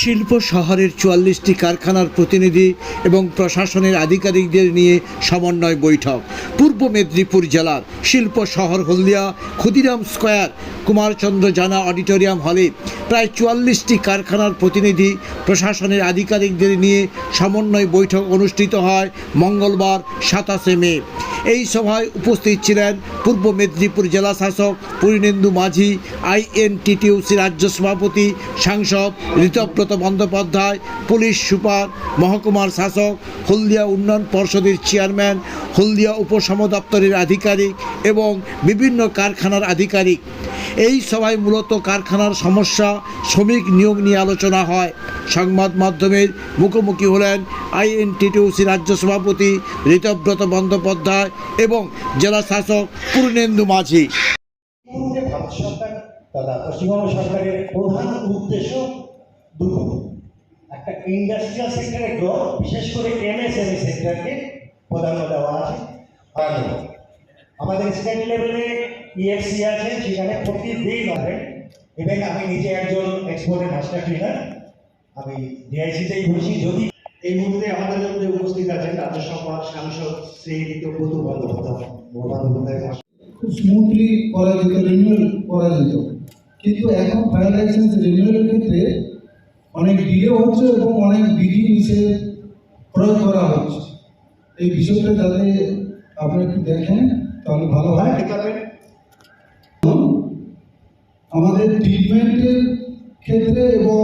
শিল্প শহরের চুয়াল্লিশটি কারখানার প্রতিনিধি এবং প্রশাসনের আধিকারিকদের নিয়ে সমন্বয় বৈঠক। পূর্ব মেদিনীপুর জেলার শিল্প শহর হলদিয়া, ক্ষুদিরাম স্কোয়ার, কুমারচন্দ্র জানা অডিটোরিয়াম হলে প্রায় চুয়াল্লিশটি কারখানার প্রতিনিধি, প্রশাসনের আধিকারিকদের নিয়ে সমন্বয় বৈঠক অনুষ্ঠিত হয় মঙ্গলবার সাতাশে মে। এই সভায় উপস্থিত ছিলেন পূর্ব মেদিনীপুর জেলা শাসক পূর্ণেন্দু মাঝি, আইএনটিটিউসি রাজ্য সভাপতি, সাংসদ ঋতব্রত বন্দ্যোপাধ্যায়, পুলিশ সুপার, মহকুমার শাসক, হলদিয়া উন্নয়ন পর্ষদের চেয়ারম্যান, হলদিয়া উপসম দপ্তরের আধিকারিক এবং বিভিন্ন কারখানার আধিকারিক। এই সভায় মূলত কারখানার সমস্যা, শ্রমিক নিয়োগ নিয়ে আলোচনা হয়। সংবাদ মাধ্যমের মুখোমুখি হলেন আইএনটিটিউসি রাজ্য সভাপতি ঋতব্রত বন্দ্যোপাধ্যায় এবং জেলা শাসক পূর্ণেন্দু মাঝি। পশ্চিমবঙ্গ সরকারের প্রধান উদ্দেশ্য দুটো একটা ইন্ডাস্ট্রিয়াল সেক্টরের গ্রোথ বিশেষ করে এমএসএমই সেক্টরকে প্রাধান্য দেওয়া আছে। আমাদের স্টেট লেভেলে ইএফসি আছে সেখানে প্রতিদিন হবে ইভেন আমি নিজে একজন এক্সপোর্টের মাস্টার ট্রেনার আমি ডিআইসিতেই বসি। যদি এই মুহূর্তে আমাদের মধ্যে উপস্থিত আছেন রাজ্যসভার সাংসদ শ্রী ঋতব্রত বন্দ্যোপাধ্যায় খুব স্মুথলি করা যেত রিনিউয়াল করা যেত কিন্তু এখন ফায়ার লাইসেন্স রিনিউয়ালের ক্ষেত্রে অনেক ডিলে হচ্ছে এবং অনেক বিধি নিষেধ প্রয়োগ করা হচ্ছে। এই বিষয়টা যাতে আপনি একটু দেখেন তাহলে ভালো হয়। আমাদের ট্রিটমেন্টের ক্ষেত্রে এবং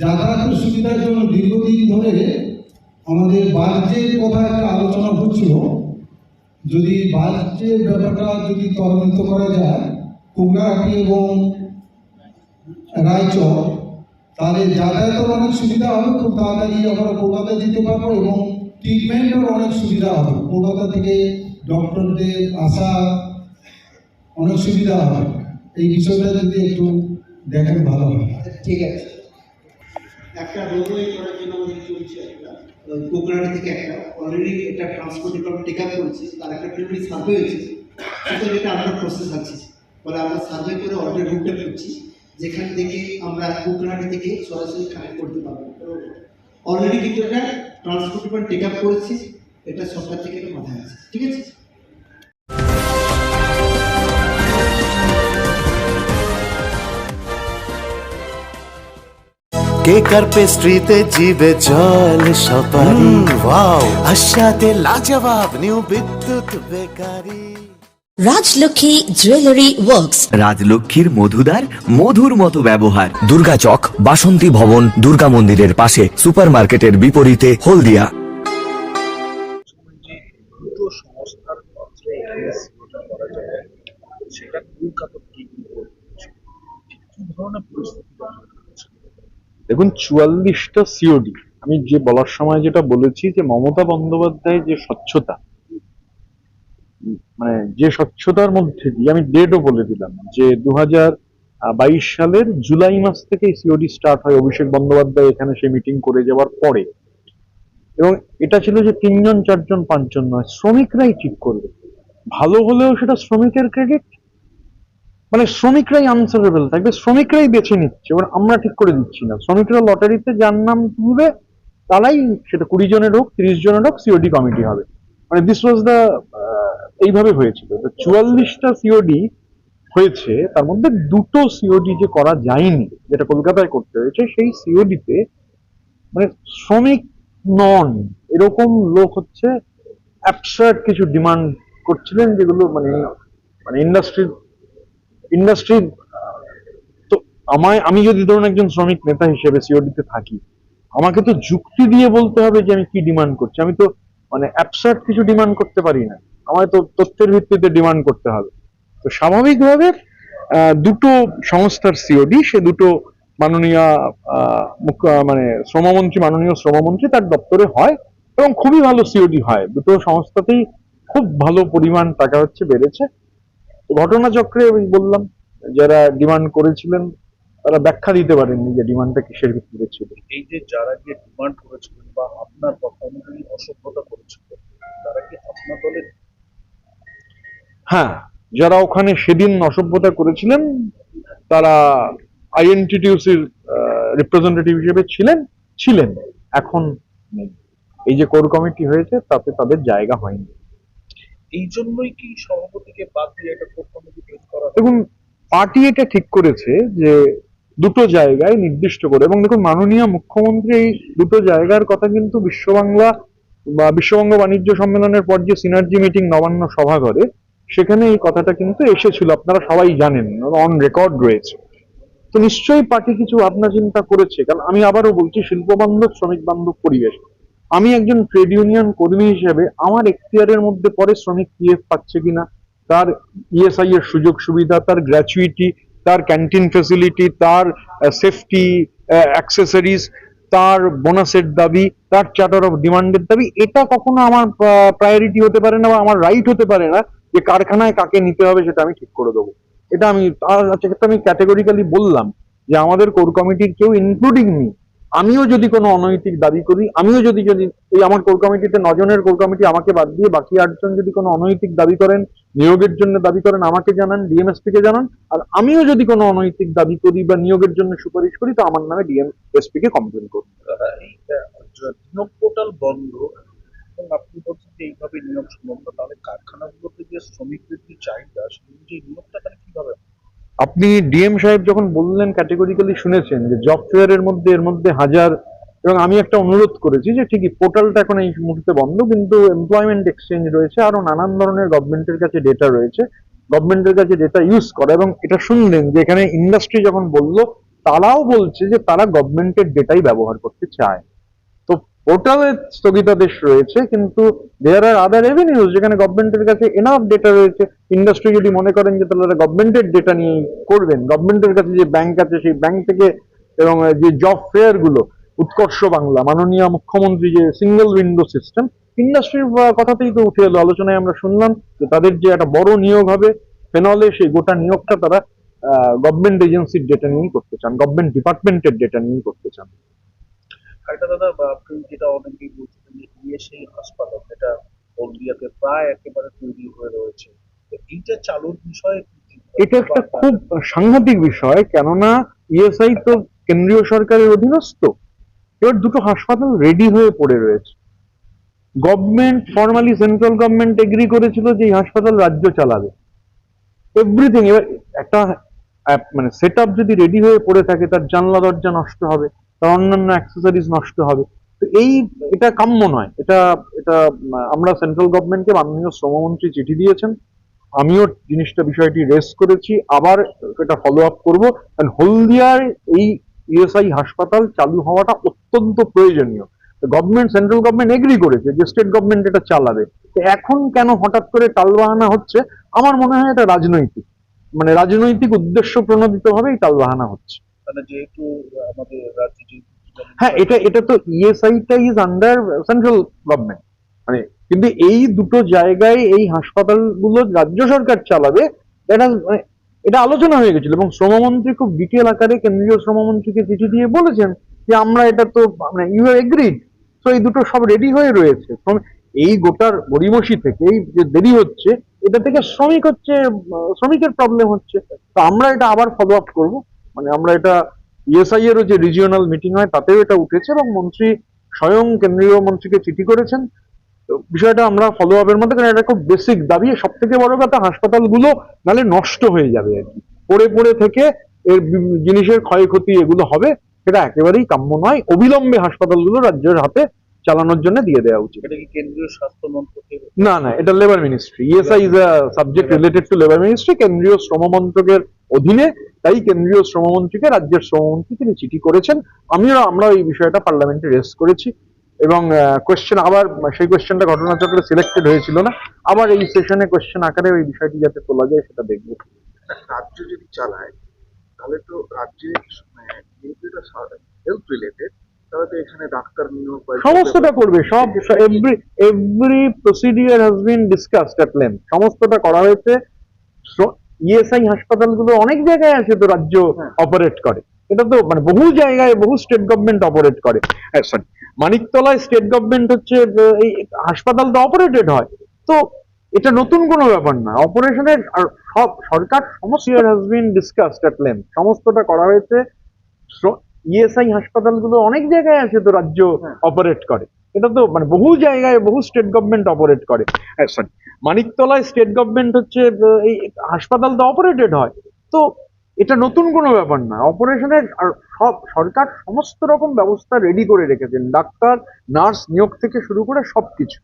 যাতায়াতের সুবিধার জন্য দীর্ঘদিন ধরে আমাদের বাহ্যের কথা একটা আলোচনা হচ্ছিল। যদি বাহ্যের ব্যাপারটা যদি ত্বরান্বিত করা যায় কুমড়াহাটি এবং রায়চর তাহলে যাতায়াতের অনেক সুবিধা হবে, খুব তাড়াতাড়ি আমরা কলকাতা যেতে পারব এবং ট্রিটমেন্টের অনেক সুবিধা হবে। কলকাতা থেকে ডক্টরদের আসা অনেক সুবিধা হবে। এই বিষয়টা যদি একটু দেখেন, ভালো হয় ঠিক আছে। একটা রোডওয়ে করার জন্য আমাদের চলছে একটা কোকরানি থেকে একটা। অলরেডি এটা ট্রান্সপোর্ট ডিপার্টমেন্ট টেক আপ তার একটা প্রিলিমিনারি সার্ভে হয়েছে। এটা আন্ডার প্রসেস আছে। ফলে আমরা সার্ভে করে অলরেডি রুটটা করছি যেখান থেকে আমরা কোকরানি থেকে সরাসরি কানেক্ট করতে পারব। অলরেডি কিন্তু এটা ট্রান্সপোর্ট টেক আপ করেছি এটা সরকার থেকে মাথায় আছে ঠিক আছে? কেক আর পেস্ট্রিতে জিবে জল সপারি ওয়াও আশাতে লাজবাব new Bidyut bakery. Rajlakshmi jewellery works রাজলক্ষ্মীর মধুদার মধুর মতো ব্যবহার। দুর্গা চক বাসন্তী ভবন দুর্গা মন্দিরের পাশে সুপারমার্কেটের বিপরীতে হলদিয়া? দেখুন চুয়াল্লিশটা সিওডি আমি যে বলার সময় যেটা বলেছি যে মমতা বন্দ্যোপাধ্যায় যে স্বচ্ছতা মানে যে স্বচ্ছতার মধ্যে দিয়ে আমি ডেটও বলে দিলাম যে দু বাইশ সালের জুলাই মাস থেকে সিওডি স্টার্ট হয় অভিষেক বন্দ্যোপাধ্যায় এখানে সে মিটিং করে যাওয়ার পরে। এবং এটা ছিল যে তিনজন, চারজন, পাঁচজন নয়, শ্রমিকরাই ঠিক করবে। ভালো হলেও সেটা শ্রমিকের ক্রেডিট মানে শ্রমিকরাই আনসারেবল থাকবে শ্রমিকরাই বেছে নিচ্ছে, এবার আমরা ঠিক করে দিচ্ছি না। শ্রমিকরা লটারিতে যার নাম তুলবে, তারাই সেটা কুড়ি জনের হোক, তিরিশ জনের হোক সিওডি কমিটি হবে। মানে দিস ওয়াজ দ্য এইভাবে হয়েছিল। তো চুয়াল্লিশটা সিওডি হয়েছে, তার মধ্যে দুটো সিওডি যে করা যায়নি, যেটা কলকাতায় করতে হয়েছে, সেই সিওডিতে মানে শ্রমিক নন। এরকম লোক হচ্ছে অ্যাবসার্ট কিছু ডিমান্ড করছিলেন, যেগুলো মানে মানে ইন্ডাস্ট্রির ইন্ডাস্ট্রি তো আমায়, আমি যদি ধরুন একজন শ্রমিক নেতা হিসেবে সিওডিতে থাকি, আমাকে তো যুক্তি দিয়ে বলতে হবে যে আমি কি ডিমান্ড করছি। আমি তো মানে অ্যাবসার্ট কিছু ডিমান্ড করতে পারি না। আমায় তো তথ্যের ভিত্তিতে ডিমান্ড করতে হবে। তো স্বাভাবিকভাবে দুটো সংস্থার সিওডি সে দুটো মাননীয় মানে শ্রমমন্ত্রী, মাননীয় শ্রমমন্ত্রী তার দপ্তরে হয় এবং খুবই ভালো সিওডি হয়। দুটো সংস্থাতেই খুব ভালো পরিমাণ টাকা হচ্ছে, বেড়েছে। ঘটনাচক্রে আমি বললাম, যারা ডিমান্ড করেছিলেন তারা ব্যাখ্যা দিতে পারেননি যে ডিমান্ডটা কিসের ভিত্তিতে ছিল। এই যে যারা গিয়ে ডিমান্ড করেছিলেন বা আপনার কথা অনুযায়ী অসভ্যতা করেছিল তারা কি আপনার দলের? হ্যাঁ যারা ওখানে সেদিন অসভ্যতা করেছিলেন তারা আইএনটিটিউসির রিপ্রেজেন্টেটিভ হিসেবে ছিলেন ছিলেন এখন নেই। এই যে কোর কমিটি হয়েছে তাতে তাদের জায়গা হয়নি। এই জন্যই কি সভাপতিকে বাদ দিয়ে একটা কোর কমিটি করা দেখুন পার্টি এটা ঠিক করেছে যে দুটো জায়গায় নির্দিষ্ট করে। এবং দেখুন, মাননীয় মুখ্যমন্ত্রী এই দুটো জায়গার কথা কিন্তু বিশ্ববাংলা বা বিশ্ববঙ্গ বাণিজ্য সম্মেলনের পর যে সিনার্জি মিটিং নবান্ন সভাঘরে, সেখানে এই কথাটা কিন্তু এসেছিল, আপনারা সবাই জানেন অন রেকর্ড রয়েছে। তো নিশ্চয়ই পার্টি কিছু ভাবনা চিন্তা করেছে, কারণ আমি আবারও বলছি, শিল্প বান্ধব, শ্রমিক বান্ধব পরিবেশ। আমি একজন ট্রেড ইউনিয়ন কর্মী হিসেবে আমার এখতিয়ারের মধ্যে পরে শ্রমিক পিএফ পাচ্ছে কিনা, তার ইএসআই এর সুযোগ সুবিধা, তার গ্র্যাচুইটি তার ক্যান্টিন ফেসিলিটি তার সেফটি অ্যাক্সেসরিজ তার বোনাসের দাবি, তার চার্টার অফ ডিমান্ডের দাবি, এটা কখনো আমার প্রায়োরিটি হতে পারে না বা আমার রাইট হতে পারে না যে কারখানায় কাকে নিতে হবে সেটা আমি ঠিক করে দেবো। এটা আমি, তার ক্ষেত্রে আমি ক্যাটেগরিক্যালি বললাম যে আমাদের কোর কমিটির কেউ ইনক্লুডিং মি আমিও যদি কোনো অনৈতিক দাবি করি, আমিও যদি যদি এই আমার কোর কমিটিতে নজনের কোর কমিটি আমাকে বাদ দিয়ে বাকি আটজন যদি কোনো অনৈতিক দাবি করেন, নিয়োগের জন্য দাবি করেন, আমাকে জানান ডিএমএসপি কে জানান, আর আমিও যদি কোনো অনৈতিক দাবি করি বা নিয়োগের জন্য সুপারিশ করি, তো আমার নামে ডিএমএসপি কে কমপ্লেন করুন। নিয়োগ পোর্টাল বন্ধ। আপনি বলছেন যে এইভাবে নিয়োগ সম্ভব তাহলে কারখানাগুলোতে যে শ্রমিকদের যে চাহিদা সেই নিয়োগটা কীভাবে? আপনি ডিএম সাহেব যখন বললেন ক্যাটেগরিক্যালি শুনেছেন যে জব ফেয়ার এর মধ্যে এর মধ্যে হাজার, এবং আমি একটা অনুরোধ করেছি যে ঠিকই পোর্টালটা এখন এই মুহূর্তে বন্ধ, কিন্তু এমপ্লয়মেন্ট এক্সচেঞ্জ রয়েছে, আরও নানান ধরনের গভর্নমেন্টের কাছে ডেটা রয়েছে গভর্নমেন্টের কাছে ডেটা ইউজ করা, এবং এটা শুনলেন যে এখানে ইন্ডাস্ট্রি যখন বলল, তারাও বলছে যে তারা গভর্নমেন্টের ডেটাই ব্যবহার করতে চায়। পোর্টালে স্থগিতাদেশ রয়েছে, কিন্তু দেয়ার আর আদার রেভিনিউজ যেখানে গভর্নমেন্টের কাছে এনাফ ডেটা রয়েছে। ইন্ডাস্ট্রি যদি মনে করেন যে তাহলে গভর্নমেন্টের ডেটা নিয়ে করবেন। গভর্নমেন্টের কাছে যে ব্যাংক আছে, সেই ব্যাংক থেকে এবং যে জব ফেয়ারগুলো, উৎকর্ষ বাংলা, মাননীয় মুখ্যমন্ত্রী যে সিঙ্গেল উইন্ডো সিস্টেম ইন্ডাস্ট্রির কথাতেই তো উঠে এলো। আলোচনায় আমরা শুনলাম যে তাদের যে একটা বড় নিয়োগ হবে, ফেনলে সেই গোটা নিয়োগটা তারা গভর্নমেন্ট এজেন্সির ডেটা নিয়েই করতে চান গভর্নমেন্ট ডিপার্টমেন্টের ডেটা নিয়েই করতে চান। আরেকটা দাদা যেটা অনেকেই বলছিলেন যে ইএসআই হাসপাতাল, যেটা হলদিয়াতে প্রায় একেবারে তৈরি হয়ে রয়েছে। এইটা চালুর বিষয়ে এটা একটা খুব সাংঘাতিক বিষয়, কেননা ইএসআই তো কেন্দ্রীয় সরকারের অধীনস্থ। এবার দুটো হাসপাতাল রেডি হয়ে পড়ে রয়েছে। Government formally central government agree করেছিল যে এই হাসপাতাল রাজ্য চালাবে। এভরিথিং এবার একটা মানে সেট যদি রেডি হয়ে পড়ে থাকে, তার জানলা দরজা নষ্ট হবে। তার অন্যান্য অ্যাক্সেসরিজ নষ্ট হবে। তো এই এটা কাম্য নয়। এটা এটা, আমরা সেন্ট্রাল গভর্নমেন্টকে মাননীয় শ্রমমন্ত্রী চিঠি দিয়েছেন। আমিও জিনিসটা, বিষয়টি রেস করেছি। আবার এটা ফলো আপ করব। কারণ হলদিয়ার এই ইএসআই হাসপাতাল চালু হওয়াটা অত্যন্ত প্রয়োজনীয়। গভর্নমেন্ট সেন্ট্রাল গভর্নমেন্ট এগ্রি করেছে যে স্টেট গভর্নমেন্ট এটা চালাবে। তো এখন কেন হঠাৎ করে টালবাহানা হচ্ছে? আমার মনে হয় এটা রাজনৈতিক। মানে রাজনৈতিক উদ্দেশ্য প্রণোদিত ভাবেই টালবাহানা হচ্ছে। মানে যেহেতু আমাদের রাজ্যে হ্যাঁ এটা এটা তো ইএসআইটা ইজ আন্ডার সেন্ট্রাল গভর্নমেন্ট মানে কিন্তু এই দুটো জায়গায় এই হাসপাতালগুলো রাজ্য সরকার চালাবে, এটা মানে এটা আলোচনা হয়ে গেছিল এবং শ্রমমন্ত্রী খুব ডিটেল আকারে কেন্দ্রীয় শ্রমমন্ত্রীকে চিঠি দিয়ে বলেছেন যে আমরা এটা তো মানে ইউ এগ্রিড তো এই দুটো সব রেডি হয়ে রয়েছে। এই গোটার গড়িমসি থেকে, এই যে দেরি হচ্ছে, এটা থেকে শ্রমিক হচ্ছে, শ্রমিকের প্রবলেম হচ্ছে। তো আমরা এটা আবার ফলো আপ করব। মানে আমরা এটা ইএসআই এরও যে রিজিওনাল মিটিং হয় তাতেও এটা উঠেছে এবং মন্ত্রী স্বয়ং কেন্দ্রীয় মন্ত্রীকে চিঠি করেছেন। তো বিষয়টা আমরা ফলো আপের মধ্যে কারণ এটা খুব বেসিক দাবি। সব থেকে বড় কথা হাসপাতালগুলো নালে নষ্ট হয়ে যাবে আর কি। পড়ে পড়ে থেকে এর জিনিসের ক্ষয়ক্ষতি এগুলো হবে সেটা একেবারেই কাম্য নয়। অবিলম্বে হাসপাতালগুলো রাজ্যের হাতে চালানোর জন্য দিয়ে দেওয়া উচিত। এটা কি কেন্দ্রীয় স্বাস্থ্য মন্ত্রকের? না না এটা labour ministry ESI is a subject related to labour ministry কেন্দ্রীয় শ্রম মন্ত্রকের অধীনে তাই কেন্দ্রীয় শ্রমমন্ত্রীকে রাজ্যের শ্রমমন্ত্রী তিনি চিঠি করেছেন। আমিও আমরা এই বিষয়টা পার্লামেন্টে রেস করেছি। এবং কোয়েশ্চেন আবার সেই কোয়েশ্চেনটা ঘটনাচক্রে সিলেক্টেড হয়েছিল না। আবার এই সেশনে কোয়েশ্চেন আকারে ওই বিষয়টি যাতে তোলা যায় সেটা দেখব। রাজ্য যদি চালায় তাহলে তো রাজ্যে হেলথ রিলেটেড তাহলে তো এখানে ডাক্তার নিয়োগ সমস্তটা করবে। সব every every procedure has been discussed at length সমস্তটা করা হয়েছে। ইএসআই হাসপাতালগুলো অনেক জায়গায় আছে তো রাজ্য অপারেট করে। এটা তো মানে বহু জায়গায় বহু স্টেট গভর্নমেন্ট অপারেট করে। সরি মানিকতলায় স্টেট গভর্নমেন্ট হচ্ছে এই হাসপাতালটা অপারেটেড হয়। তো এটা নতুন কোনো ব্যাপার না। অপারেশনের সব সরকার সমস্ত has been discussed at length সমস্তটা করা হয়েছে। ইএসআই হাসপাতালগুলো অনেক জায়গায় আছে তো রাজ্য অপারেট করে। এটা তো মানে বহু জায়গায় বহু স্টেট গভর্নমেন্ট অপারেট করে। সরি মানিকতলায় স্টেট গভর্নমেন্ট হচ্ছে এই হাসপাতাল তো অপারেটেড হয়। তো এটা নতুন কোনো ব্যাপার না। অপারেশনের আর সব সরকার সমস্ত রকম ব্যবস্থা রেডি করে রেখেছেন। ডাক্তার নার্স নিয়োগ থেকে শুরু করে সবকিছু।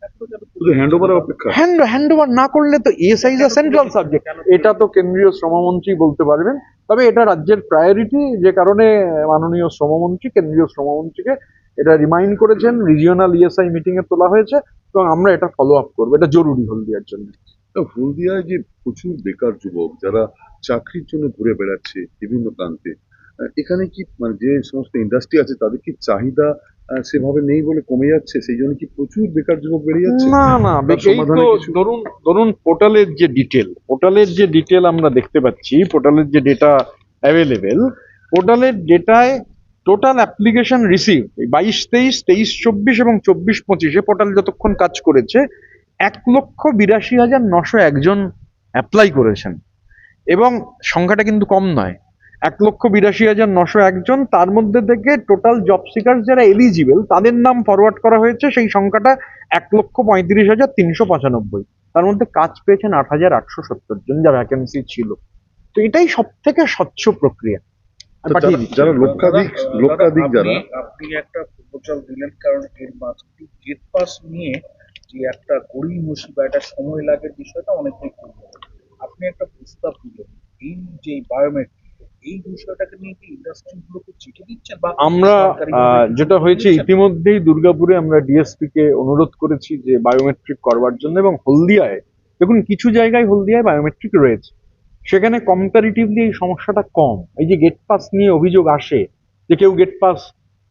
শুধু হ্যান্ড হ্যান্ড ওভার না করলে তো এসআই সেন্ট্রাল সাবজেক্ট এটা তো কেন্দ্রীয় শ্রমমন্ত্রী বলতে পারবেন। তবে এটা রাজ্যের প্রায়োরিটি যে কারণে মাননীয় শ্রমমন্ত্রী কেন্দ্রীয় শ্রমমন্ত্রীকে এটা রিমাইন্ড করেছেন। রিজিওনাল ইএসআই মিটিং এ তোলা হয়েছে। এবং আমরা এটা ফলো আপ করব। এটা জরুরি হলদিয়ার জন্য। হলদিয়ায় যে প্রচুর বেকার যুবক যারা চাকরির জন্য ঘুরে বেড়াচ্ছে বিভিন্ন প্রান্তে এখানে কি মানে যে সমস্ত ইন্ডাস্ট্রি আছে তাদের কি চাহিদা সেভাবে নেই বলে কমে যাচ্ছে? সেই জন্য কি প্রচুর বেকার যুবক বেড়ে যাচ্ছে? না না তো ধরুন ধরুন পোর্টালের যে ডিটেল পোর্টালের যে ডিটেল আমরা দেখতে পাচ্ছি পোর্টালের যে ডেটা অ্যাভেলেবেল পোর্টালের ডেটায় টোটাল অ্যাপ্লিকেশন রিসিভ বাইশ, তেইশ তেইশ, চব্বিশ এবং চব্বিশ, পঁচিশে পোর্টাল যতক্ষণ কাজ করেছে, এক লক্ষ বিরাশি হাজার নশো একজন অ্যাপ্লাই করেছেন। এবং সংখ্যাটা কিন্তু কম নয়। এক লক্ষ বিরাশি হাজার নশো একজন, তার মধ্যে থেকে টোটাল জব সিকার যারা এলিজিবল তাদের নাম ফরওয়ার্ড করা হয়েছে, সেই সংখ্যাটা এক লক্ষ পঁয়ত্রিশ হাজার তিনশো পঁচানব্বই। তার মধ্যে কাজ পেয়েছেন আট হাজার আটশো সত্তর জন, যা ভ্যাকেন্সি ছিল। তো এটাই সব থেকে স্বচ্ছ প্রক্রিয়া। পাঠিয়ে যারা- দিচ্ছি। যারা লক্ষাধিক দাদা, লক্ষাধিক যারা আপনি- একটা প্রপোজাল দিলেন কারণ এর মাঝে গেট পাস নিয়ে যে একটা গড়ি মুসি বা একটা সময় লাগের বিষয়টা অনেকটাই কমে। আপনি একটা প্রস্তাব দিলেন এই যে বায়োমেট্রিক এই বিষয়টাকে নিয়ে কি ইন্ডাস্ট্রি গুলোকে চিঠি দিচ্ছেন বা আমরা আহ, যেটা হয়েছে ইতিমধ্যেই দুর্গাপুরে আমরা ডিএসপি কে অনুরোধ করেছি যে বায়োমেট্রিক করবার জন্য এবং হলদিয়ায় দেখুন কিছু জায়গায় হলদিয়ায় বায়োমেট্রিক রয়েছে সেখানে কম্পারিটিভলি এই সমস্যাটা কম। এই যে গেট পাস নিয়ে অভিযোগ আসে যে কেউ গেট পাস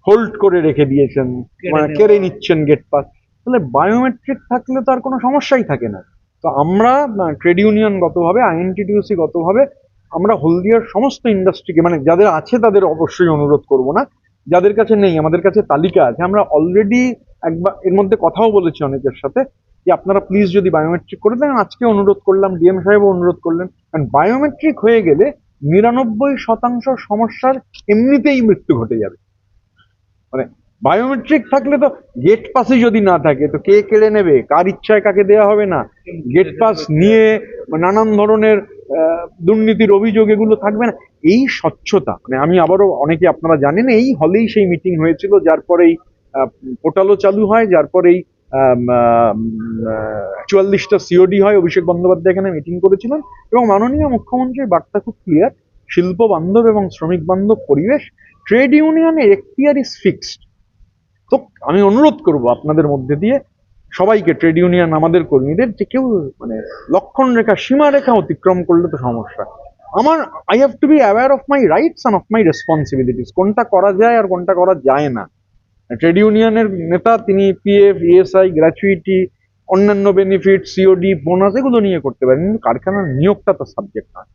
হোল্ড করে রেখে দিয়েছেন মানে কেড়ে নিচ্ছেন গেট পাস তাহলে বায়োমেট্রিক থাকলে তো আর কোনো সমস্যাই থাকে না। তো আমরা ট্রেড ইউনিয়ন গতভাবে আইএনটিটিউসি গতভাবে আমরা হলদিয়ার সমস্ত ইন্ডাস্ট্রিকে মানে যাদের আছে তাদের অবশ্যই অনুরোধ করব না। যাদের কাছে নেই আমাদের কাছে তালিকা আছে। আমরা অলরেডি একবার এর মধ্যে কথাও বলেছি অনেকের সাথে যে আপনারা প্লিজ যদি বায়োমেট্রিক করে দেন আজকে অনুরোধ করলাম ডিএম সাহেবও অনুরোধ করলেন। কারণ বায়োমেট্রিক হয়ে গেলে নিরানব্বই শতাংশ সমস্যার এমনিতেই মৃত্যু ঘটে যাবে। মানে বায়োমেট্রিক থাকলে তো গেট পাসই যদি না থাকে, তো কে কেড়ে নেবে? কার ইচ্ছায় কাকে দেওয়া হবে না? গেট পাস নিয়ে নানান ধরনের দুর্নীতির অভিযোগ এগুলো থাকবে না। এই স্বচ্ছতা মানে আমি আবারও অনেকে আপনারা জানেন, এই হলেই সেই মিটিং হয়েছিল, যার পরেই পোর্টালও চালু হয়, যার পরেই চুয়াল্লিশটা সিওডি হয়, অভিষেক বন্দ্যোপাধ্যায় এখানে মিটিং করেছিলেন এবং মাননীয় মুখ্যমন্ত্রীর বার্তা খুব ক্লিয়ার শিল্প বান্ধব এবং শ্রমিক বান্ধব পরিবেশ ট্রেড ইউনিয়নের এখতিয়ার ইজ ফিক্সড তো আমি অনুরোধ করব আপনাদের মধ্যে দিয়ে সবাইকে ট্রেড ইউনিয়ন আমাদের কর্মীদের, যে কেউ মানে লক্ষণ রেখা, সীমা রেখা অতিক্রম করলে তো সমস্যা। আমার I have to be aware of my rights and of my responsibilities কোনটা করা যায় আর কোনটা করা যায় না। ট্রেড ইউনিয়নের নেতা তিনি পিএফ ইএসআই গ্র্যাচুইটি অন্যান্য বেনিফিট সিওডি বোনাস এগুলো নিয়ে করতে পারেন। কিন্তু কারখানার নিয়োগটা তো সাবজেক্ট নয়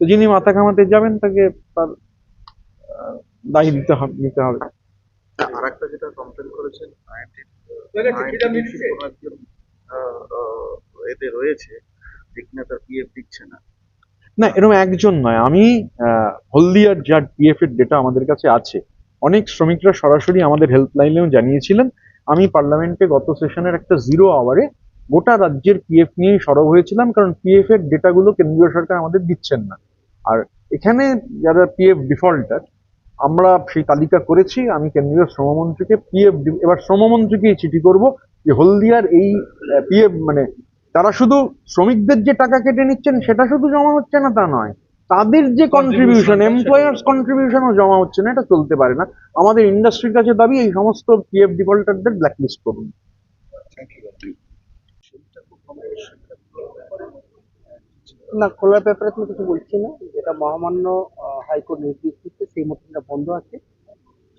তো যিনি মাথা ঘামাতে যাবেন তাকে তার আহ, দায়ী দিতে হবে নিতে হবে। আর একটা যেটা কমপ্লেন করেছেন এতে রয়েছে যে কিনা তার পিএফ দিচ্ছে না। না এরকম একজন নয়। আমি আহ, হলদিয়ার যার পিএফ এর ডেটা আমাদের কাছে আছে অনেক শ্রমিকরা সরাসরি আমাদের হেল্পলাইনেও জানিয়েছিলেন, আমি পার্লামেন্টে গত সেশনের একটা জিরো আওয়ারে গোটা রাজ্যের পিএফ নিয়েই সরব হয়েছিলাম, কারণ পিএফ এর ডেটাগুলো কেন্দ্রীয় সরকার আমাদের দিচ্ছেন না। আর এখানে যারা পিএফ ডিফল্টার আমরা সেই তালিকা করেছি, আমি কেন্দ্রীয় শ্রমমন্ত্রীকে পিএফ এবার শ্রমমন্ত্রীকেই চিঠি করব যে হলদিয়ার এই পিএফ মানে তারা শুধু শ্রমিকদের যে টাকা কেটে নিচ্ছেন, সেটা শুধু জমা হচ্ছে না তা নয়। তাদের যে কন্ট্রিবিউশন এমপ্লয়ার্স কন্ট্রিবিউশনও জমা হচ্ছে না এটা চলতে পারে না। আমাদের ইন্ডাস্ট্রির কাছে দাবি এই সমস্ত পিএফ ডিফল্টারদের ব্ল্যাকলিস্ট করুন। না খোলার ব্যাপারে তুমি কিছু বলছি না। যেটা মহামান্য হাইকোর্ট নির্দেশ দিচ্ছে সেই মতো এটা বন্ধ আছে।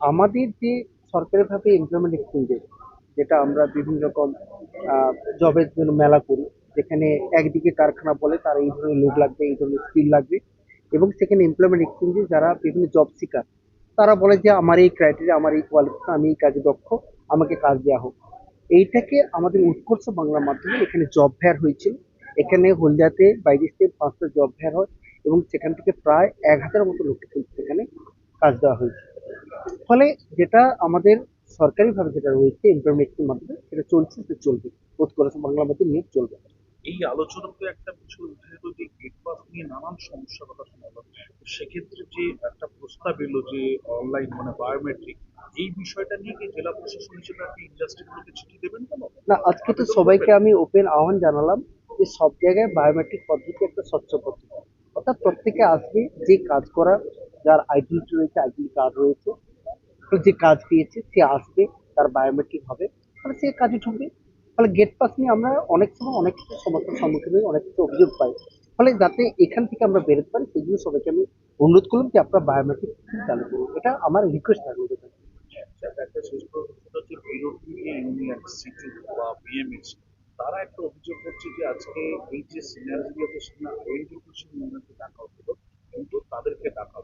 আমাদের যে সরকারিভাবে এমপ্লয়মেন্ট এক্সচেঞ্জেস যেটা আমরা বিভিন্ন রকম জবের জন্য মেলা করি যেখানে একদিকে কারখানা বলে তার এই ধরনের লোক লাগবে এই ধরনের স্কিল লাগবে। এবং সেখানে এমপ্লয়মেন্ট এক্সচেঞ্জে যারা বিভিন্ন জব শিকার, তারা বলে যে, আমার এই ক্রাইটেরিয়া আমার এই কোয়ালিফিকেশন আমি এই কাজে দক্ষ, আমাকে কাজ দেওয়া হোক। এইটাকে আমাদের উৎকর্ষ বাংলার মাধ্যমে এখানে জব ফেয়ার হয়েছিল। এখানে হলদিয়াতে বাইরে থেকে পাঁচটা জব ফেয়ার হয় এবং সেখান থেকে প্রায় এক হাজার মতো লোককে কিন্তু সেখানে কাজ দেওয়া হয়েছে। ফলে যেটা আমাদের সরকারিভাবে যেটা রয়েছে ইমপ্লিমেন্টের মাধ্যমে, সেটা চলছে সে চলবে। উৎকর্ষ করেছে বাংলা মধ্যে নিয়োগ চলবে। এই আলোচনাতে একটা বিষয় উঠে এলো যে গেট পাস নিয়ে নানান সমস্যার কথা শোনা গেল। সেক্ষেত্রে যে একটা প্রস্তাব এলো যে অনলাইন মানে বায়োমেট্রিক এই বিষয়টা নিয়ে কি জেলা প্রশাসন হিসেবে আপনি ইন্ডাস্ট্রিগুলোকে চিঠি দেবেন কেন? না আজকে তো সবাইকে আমি ওপেন আহ্বান জানালাম যে সব জায়গায় বায়োমেট্রিক পদ্ধতি একটা স্বচ্ছ পদ্ধতি। অর্থাৎ প্রত্যেকে আসবে যে কাজ করার যার আইডেন্টি রয়েছে আইডেন্টি কার্ড রয়েছে যে কাজ পেয়েছে সে আসবে তার বায়োমেট্রিক হবে তাহলে সে কাজে ঢুকবে। ফলে গেট পাস নিয়ে আমরা অনেক সময় অনেক কিছু সমস্যার সম্মুখীন হই অনেক কিছু অভিযোগ পাই। ফলে যাতে এখান থেকে আমরা বেরোতে পারি সেই জন্য সবাইকে আমি অনুরোধ করলাম যে আপনারা বায়োমেট্রিক চালু করুন। এটা আমার রিকোয়েস্ট থাকবে বা বিএমএস তারা একটা অভিযোগ করছে যে আজকে এই যে আইডেন্টিফিকেশন ডাকা হতো কিন্তু তাদেরকে ডাকা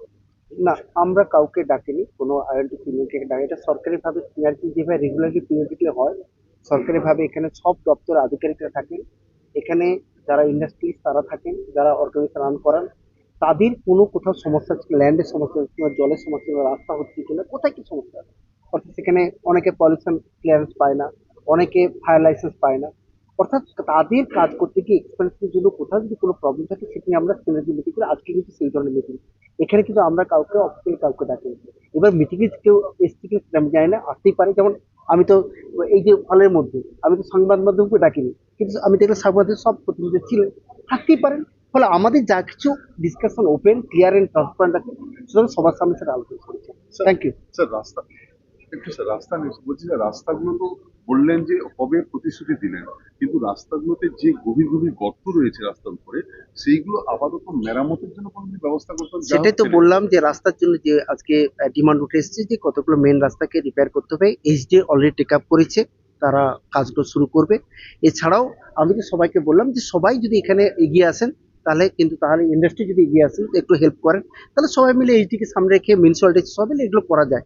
না। আমরা কাউকে ডাকিনি কোনো আইএনটি সিনিয়রকে ডাকি এটা সরকারিভাবে সিনিয়রটি যেভাবে রেগুলারলি পিরিয়ডিকলি হয় সরকারিভাবে এখানে সব দপ্তর আধিকারিকরা থাকেন। এখানে যারা ইন্ডাস্ট্রিজ তারা থাকেন, যারা অর্গানাইজেশন রান করান, তাদের কোনো কোথাও সমস্যা ল্যান্ডের সমস্যা কিংবা জলের সমস্যা কিংবা রাস্তা হচ্ছে কিনা, কোথায় কি সমস্যা অর্থাৎ সেখানে অনেকে পলিউশন ক্লিয়ারেন্স পায় না, অনেকে ফায়ার লাইসেন্স পায় না। অর্থাৎ তাদের কাজ করতে গিয়ে এক্সপেন্সের জন্য কোথাও যদি কোনো প্রবলেম থাকে, সেটা আমরা সিনার্জি মিটিং করে। আজকে কিন্তু সেই ধরনের মিটিং এখানে কিন্তু আমরা কাউকে অফিসিয়ালি কাউকে ডাকিনি। এবার মিটিংয়ে কেউ এসছে কি সেটা আমি জানি না। আসতেই পারে। যেমন আমি তো এই যে হলের মধ্যে আমি তো সংবাদ মাধ্যমকে ডাকিনি কিন্তু আমি দেখলাম সংবাদের সব প্রতিনিধি ছিলেন থাকতেই পারেন। ফলে আমাদের যা কিছু discussion open clear and transparent আছে সুতরাং সবার সামনে সেটা আলোচনা করেছে থ্যাংক ইউ স্যার রাস্তা একটু স্যার রাস্তা নিয়ে বলছি যে রাস্তাগুলো তো বললেন যে হবে প্রতিশ্রুতি দিলেন কিন্তু রাস্তাগুলোতে যে গভীর গভীর গর্ত রয়েছে রাস্তার উপরে সেইগুলো আপাতত মেরামতের জন্য কোনো ব্যবস্থা করতে হবে? সেটাই তো বললাম যে রাস্তার জন্য যে আজকে ডিমান্ড উঠে এসেছে যে কতগুলো মেন রাস্তাকে রিপেয়ার করতে হবে। এইচডি অলরেডি টেক আপ করেছে তারা কাজগুলো শুরু করবে। এছাড়াও আমি তো সবাইকে বললাম যে সবাই যদি এখানে এগিয়ে আসেন তাহলে কিন্তু তাহলে ইন্ডাস্ট্রি যদি এগিয়ে আসেন একটু হেল্প করেন তাহলে সবাই মিলে এইচডিকে সামনে রেখে মিউনিসিপালিটি সবাই মিলে এগুলো করা যায়।